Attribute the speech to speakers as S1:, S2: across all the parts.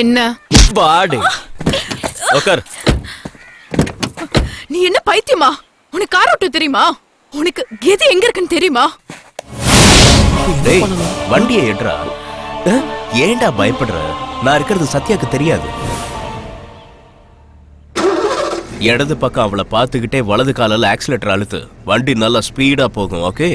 S1: என்ன?
S2: வாடி. உக்கார்.
S1: நீ என்ன பைத்தியமா? உனக்கு கார் ஓட்ட தெரியுமா? உனக்கு எது எங்க இருக்குன்னு தெரியுமா?
S3: டேய் வண்டியை ஏட்றா ஏன்டா பயப்படுற? நான் இருக்கிறது சத்யாக்கு தெரியாது. இடது பக்கம் அவளை பார்த்துக்கிட்டே வலது காலில் ஆக்சிலேட்டர் அழுத்து. வண்டி நல்லா ஸ்பீடா போகும் ஓகே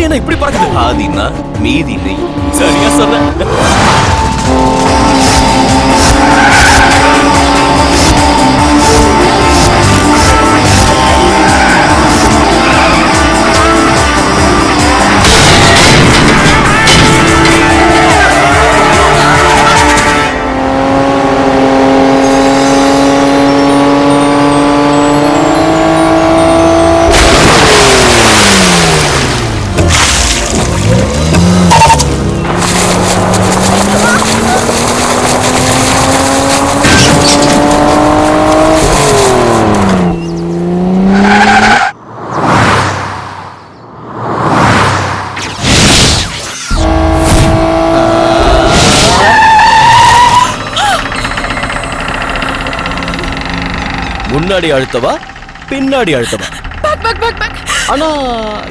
S2: வண்டி என்ன இப்படி பறக்குது
S3: ஆதினா மீதி நெய்
S2: சரியா சொன்ன முன்னாடி அழுத்தவா? பின்னாடி அழுத்தவா? ஆனா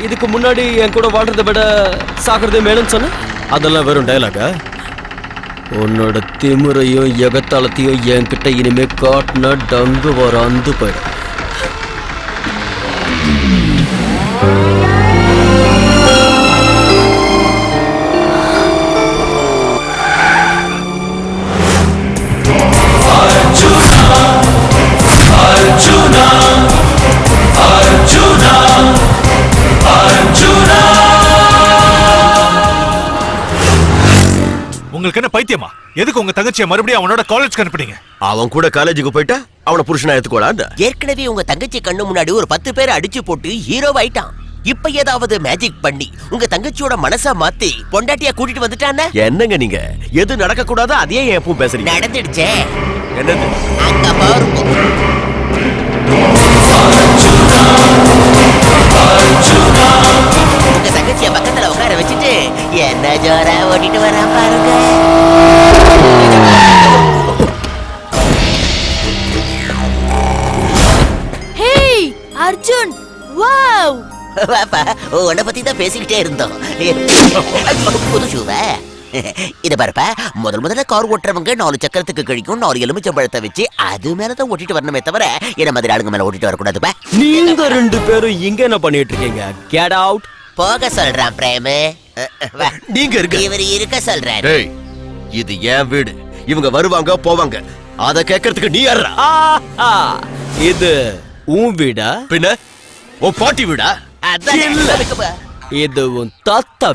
S2: இதுக்கு முன்னாடி என் கூட வாழ்றதை விட சாகிறதே மேலும் சொன்ன? அதெல்லாம் வெறும் டயலாகா உன்னோட திமிரையும் எகத்தாளத்தையும் என்கிட்ட இனிமே காட்டினா டங்கு வர அந்து போயிடும்.
S4: எதுக்கு உங்க தங்கச்சியை மறுபடியும் அவனோட காலேஜ் அனுப்புனீங்க?
S5: அவன் கூட காலேஜுக்கு போயிட்டா அவனை புருஷனா எடுத்துக்கோடா
S6: ஏற்கனவே உங்க தங்கச்சி கண்ணு முன்னாடி ஒரு பத்து பேரை அடிச்சு போட்டு ஹீரோ ஆயிட்டான். இப்ப ஏதாவது மேஜிக் பண்ணி உங்க தங்கச்சியோட மனச மாத்தி பொண்டாட்டியா கூட்டிட்டு வந்துட்டானே?
S5: என்னங்க நீங்க? எது நடக்க கூடாதோ அதையே எப்பவும் பேசுறீங்க.
S6: நடந்துடுச்சே.
S5: என்னது?
S6: அங்க பாருங்க. உன்னை பத்தி தான் பேசிக்கிட்டே இருந்தோம். புது ஷூவா இத பாருப்பா முதல் முதல்ல கார் ஓட்டுறவங்க நாலு சக்கரத்துக்கு கழிக்கும் நாலு எலுமிச்சம்பழத்தை வச்சு அது மேலதான் ஓட்டிட்டு வரணுமே தவிர என்ன மாதிரி ஆளுங்க மேல ஓட்டிட்டு வரக்கூடாதுப்பா?
S2: நீங்க ரெண்டு பேரும் இங்க என்ன பண்ணிட்டு இருக்கீங்க? கெட் அவுட்
S6: போக சொல்றான் பிரேமு.
S5: நீங்க இருக்க
S6: இவர் இருக்க சொல்றாரு.
S5: டேய் இது என் வீடு. இவங்க வருவாங்க போவாங்க. அத கேட்கறதுக்கு நீ யாரா
S2: இது உன் வீடா?
S5: பின்ன உன் பாட்டி வீடா?
S6: அதான்.
S2: இது உன் தாத்தா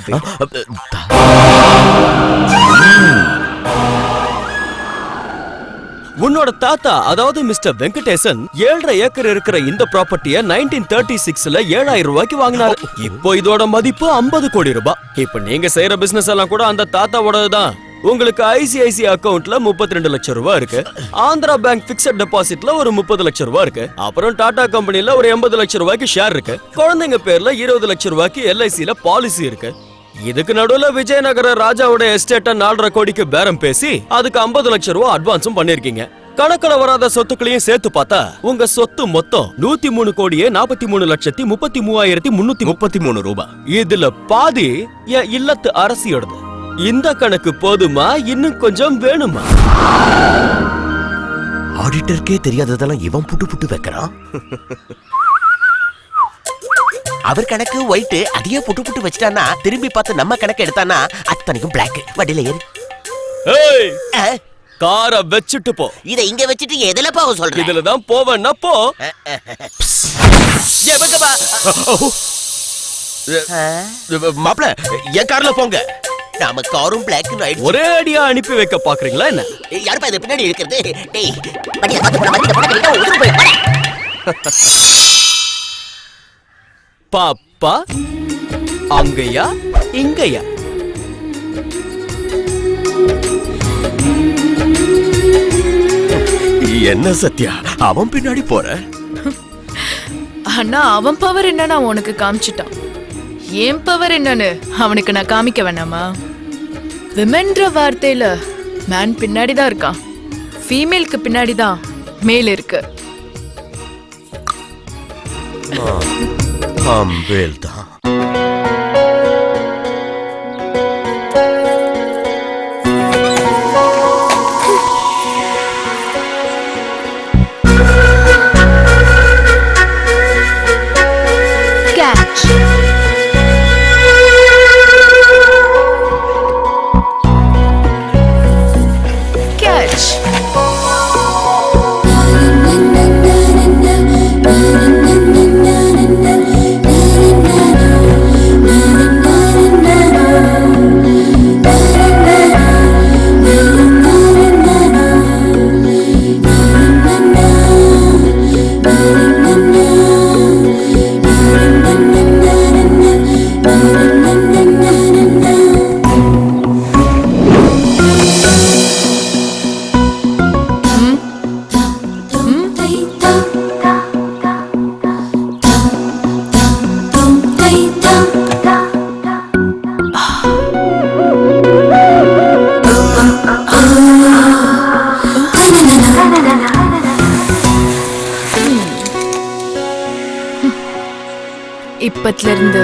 S2: உன்னோட தாத்தா அதாவது மிஸ்டர் வெங்கடேசன் ஏழரை ஏக்கர் இருக்கிற இந்த ப்ராப்பர்ட்டிய நைன்டீன் தேர்ட்டி சிக்ஸ்ல ஏழாயிரம் ரூபாய்க்கு வாங்கினாரு. இப்போ இதோட மதிப்பு 50 கோடி ரூபாய். இப்போ நீங்க செய்யற பிசினஸ் எல்லாம் கூட அந்த தாத்தாவோடது தான் உங்களுக்கு ஐசிஐசி அக்கவுண்ட்ல 32 ரெண்டு லட்சம் ரூபாய் இருக்கு. ஆந்திரா பேங்க் பிக்சட் டெபாசிட்ல ஒரு முப்பது லட்சம் ரூபாய் இருக்கு. அப்புறம் டாடா கம்பெனில ஒரு எண்பது லட்சம் ரூபாய்க்கு ஷேர் இருக்கு. குழந்தைங்க பேர்ல இருபது லட்சம் ரூபாய்க்கு எல்ஐசில பாலிசி இருக்கு. இதுக்கு நடுவுல விஜயநகர ராஜாவோட எஸ்டேட்ட நாலரை கோடிக்கு பேரம் பேசி அதுக்கு 50 லட்சம் ரூபாய் அட்வான்ஸும் பண்ணிருக்கீங்க. கணக்குல வராத சொத்துக்களையும் சேர்த்து பார்த்தா உங்க சொத்து மொத்தம் நூத்தி மூணு கோடியே நாற்பத்தி மூணு லட்சத்தி முப்பத்தி மூவாயிரத்தி முன்னூத்தி
S3: முப்பத்தி மூணு ரூபாய்
S2: இதுல பாதி என் இல்லத்து அரசியோடது. இந்த கணக்கு போதுமா? இன்னும் கொஞ்சம் வேணுமா?
S5: ஆடிட்டருக்கே தெரியாததெல்லாம் இவன் புட்டு புட்டு வைக்கிறான்
S6: அவர் கணக்கு ஒயிட் அதையே புட்டு புட்டு வச்சிட்டானா திரும்பி பார்த்து நம்ம கணக்கு எடுத்தானா அத்தனைக்கும் பிளாக் வண்டியில ஏறு.
S2: காரை வச்சுட்டு போ.
S6: இத இங்க வச்சுட்டு எதுல போக சொல்றேன்?
S2: இதுல தான் போவேன்னா போ.
S5: மாப்பிள என் கார்ல போங்க.
S6: நாம காரும் பிளாக் ஆயிடுச்சு
S2: ஒரே அடியா அனுப்பி வைக்க பாக்குறீங்களா என்ன?
S6: யாருப்பா இது? பின்னாடி இருக்கிறது. டேய் வண்டியை பார்த்து போன மாதிரி பொண்ணை கட்டிட்டா உதிர்ந்து போய் போடா.
S2: பாப்பா அங்கயா இங்கயா?
S5: என்ன சத்யா அவன் பின்னாடி போற?
S1: ஆனா அவன் பவர் என்னன்னு உனக்கு காமிச்சிட்டான்? என் பவர் என்னன்னு? அவனுக்கு நான் காமிக்க வேணாமா? விமென்ற வார்த்தையில மேன் பின்னாடி தான் இருக்கான். ஃபீமேலுக்கு பின்னாடி தான் மேல் இருக்கு.
S5: தான்
S1: இப்பத்துல இருந்து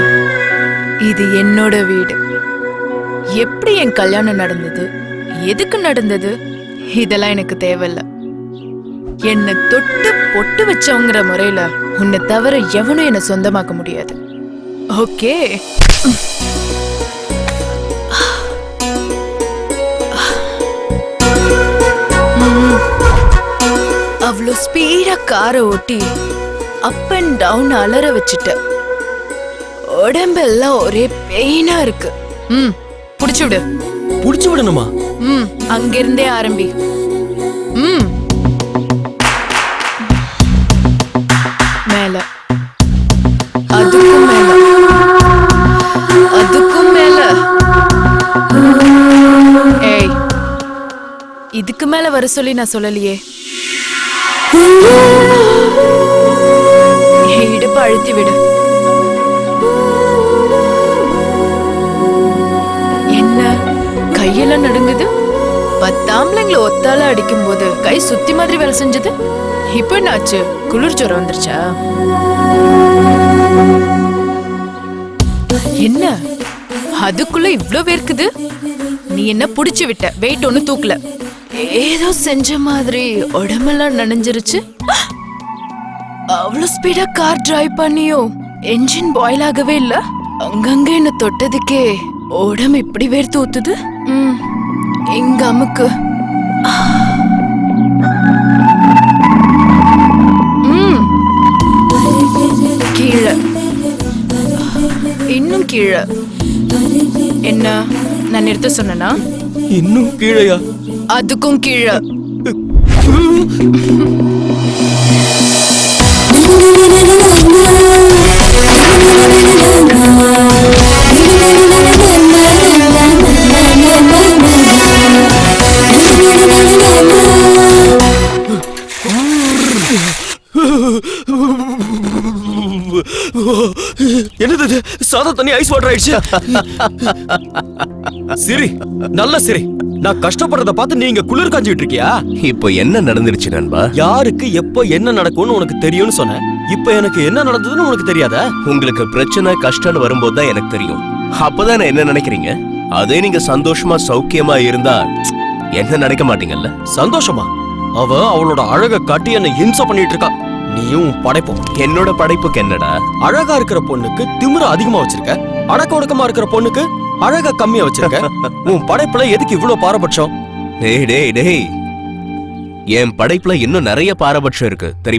S1: இது என்னோட வீடு. எப்படி என் கல்யாணம் நடந்தது? எதுக்கு நடந்தது? இதெல்லாம் எனக்கு தேவையில்ல. என்னை தொட்டு பொட்டு வச்சவங்கிற முறையில உன்னை தவிர எவனும் என்னை சொந்தமாக்க முடியாது. ஓகே? அவ்வளோ ஸ்பீடா காரை ஓட்டி அப் அண்ட் டவுன் அலற வச்சுட்டேன். உடம்பெல்லாம் ஒரே பெயினா இருக்கு. ம் புடிச்சு விடு.
S2: புடிச்சு விடணுமா?
S1: ம் அங்கிருந்தே ஆரம்பி. ம். மேல. அதுக்கும் மேல. அதுக்கும் மேல. ஏய் இதுக்கு மேல வர சொல்லி நான் சொல்லலையே. இடுப்பு அழுத்தி விடு. கையெல்லாம் நடுங்குது? பத்தாம்பளைங்களை ஒத்தால அடிக்கும் போது கை சுத்தி மாதிரி வேலை செஞ்சது. இப்ப என்னாச்சு? குளிர் ஜுரம் வந்துருச்சா? என்ன? அதுக்குள்ள இவ்ளோ வேர்க்குது? நீ என்ன புடிச்சு விட்ட? வெயிட் ஒண்ணு தூக்கல. ஏதோ செஞ்ச மாதிரி உடம்பெல்லாம் நனைஞ்சிருச்சு. அவ்வளவு ஸ்பீடா கார் டிரைவ் பண்ணியோ என்ஜின் பாயில் ஆகவே இல்ல. அங்கங்க என்ன தொட்டதுக்கே. உடம்பு இப்படி வேர்த்து ஊத்துது? ம், எங்க அமுக்கு. ம், கீழே. இன்னும் கீழே. என்ன நான் நிறுத்த சொன்னனா?
S2: இன்னும் கீழையா?
S1: அதுக்கும் கீழே.
S2: சாதா தண்ணி ஐஸ் வாட்டர் ஆயிடுச்சு. சிரி நல்ல சிரி. நான் கஷ்டப்படுறத பார்த்து நீங்க குளிர் காஞ்சிட்டு இருக்கியா?
S3: இப்போ என்ன நடந்துருச்சு நண்பா?
S2: யாருக்கு எப்போ என்ன நடக்கும்னு உனக்கு தெரியும்னு சொன்னேன். இப்போ எனக்கு என்ன நடந்ததுன்னு உனக்கு தெரியாதா?
S3: உங்களுக்கு பிரச்சனை கஷ்டம்னு வரும்போது தான் எனக்கு தெரியும். அப்பதான் என்ன நினைக்கிறீங்க? அதே நீங்க சந்தோஷமா சௌக்கியமா இருந்தா என்ன நினைக்க மாட்டீங்கல்ல?
S2: சந்தோஷமா? அவ அவளோட அழக காட்டி என்னை ஹிம்சை பண்ணிட்டு இருக்கா. நீயும் படைப்பும்.
S3: என்னோட படைப்புக்கு என்னடா?
S2: அழகா இருக்கிற பொண்ணுக்கு திமிர அதிகமா வச்சிருக்க? அடக்க ஒடுக்கமா இருக்கிற பொண்ணுக்கு அழகா கம்மியா வச்சிருக்க? உன் படைப்புல எதுக்கு இவ்வளவு பாரபட்சம்?
S3: டேய் டேய் டேய். என் படைப்புல இன்னும் நிறைய பாரபட்சம் இருக்கு தெரியுமா?